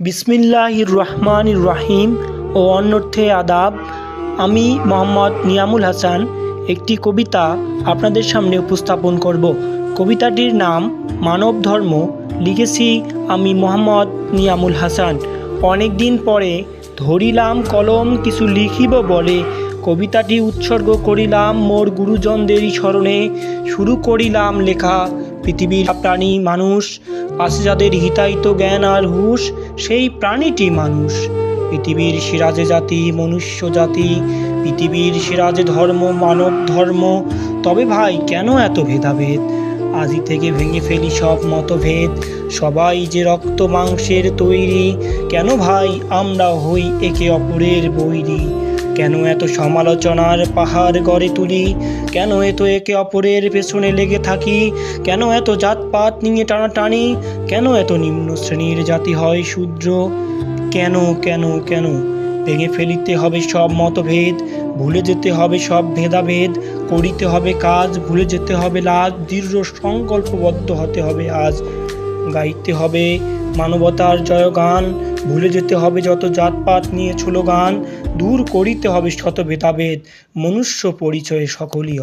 বিসমিল্লাহির রহমানির রাহিম ও অন্যর্থে আদাব। আমি মোহাম্মদ নিয়ামুল হাসান, একটি কবিতা আপনাদের সামনে উপস্থাপন করব। কবিতাটির নাম মানব ধর্ম, লিখেছি আমি মোহাম্মদ নিয়ামুল হাসান। অনেক দিন পরে ধরিলাম কলম, কিছু লিখিব বলে। কবিতাটি উৎসর্গ করিলাম মোর গুরুজনদেরই স্মরণে। শুরু করিলাম লেখা পৃথিবীর প্রাণী মানুষ, আছে যাদের হিতাহিত জ্ঞান আর হুশ, সেই প্রাণীটি মানুষ। পৃথিবীর সিরাজে জাতি, মনুষ্য জাতি, পৃথিবীর সিরাজে ধর্ম, মানব ধর্ম, তবে ভাই কেন এত ভেদাভেদ? আজি থেকে ভেঙে ফেলি সব মতভেদ, সবাই যে রক্ত মাংসের তৈরি, কেন ভাই আমরা হই একে অপরের বৈরী? কেন এত সমালোচনার পাহাড় গড়ে তুলি? কেন এত একে অপরের পেছনে লেগে থাকি? কেন এত জাতপাত নিয়ে টানাটানি? কেন এত নিম্ন শ্রেণির জাতি হয় শূদ্র? কেন কেন কেন? ভেঙে ফেলিতে হবে সব মতভেদ, ভুলে যেতে হবে সব ভেদাভেদ, করিতে হবে কাজ, ভুলে যেতে হবে লাজ, দৃঢ় সংকল্পবদ্ধ হতে হবে আজ, গাইতে হবে মানবতার জয়গান, ভুলে যেতে হবে যত জাতপাত নিয়ে গান দূর করিতে হবে শত ভেদাভেদ, মনুষ্য পরিচয়ে সকলই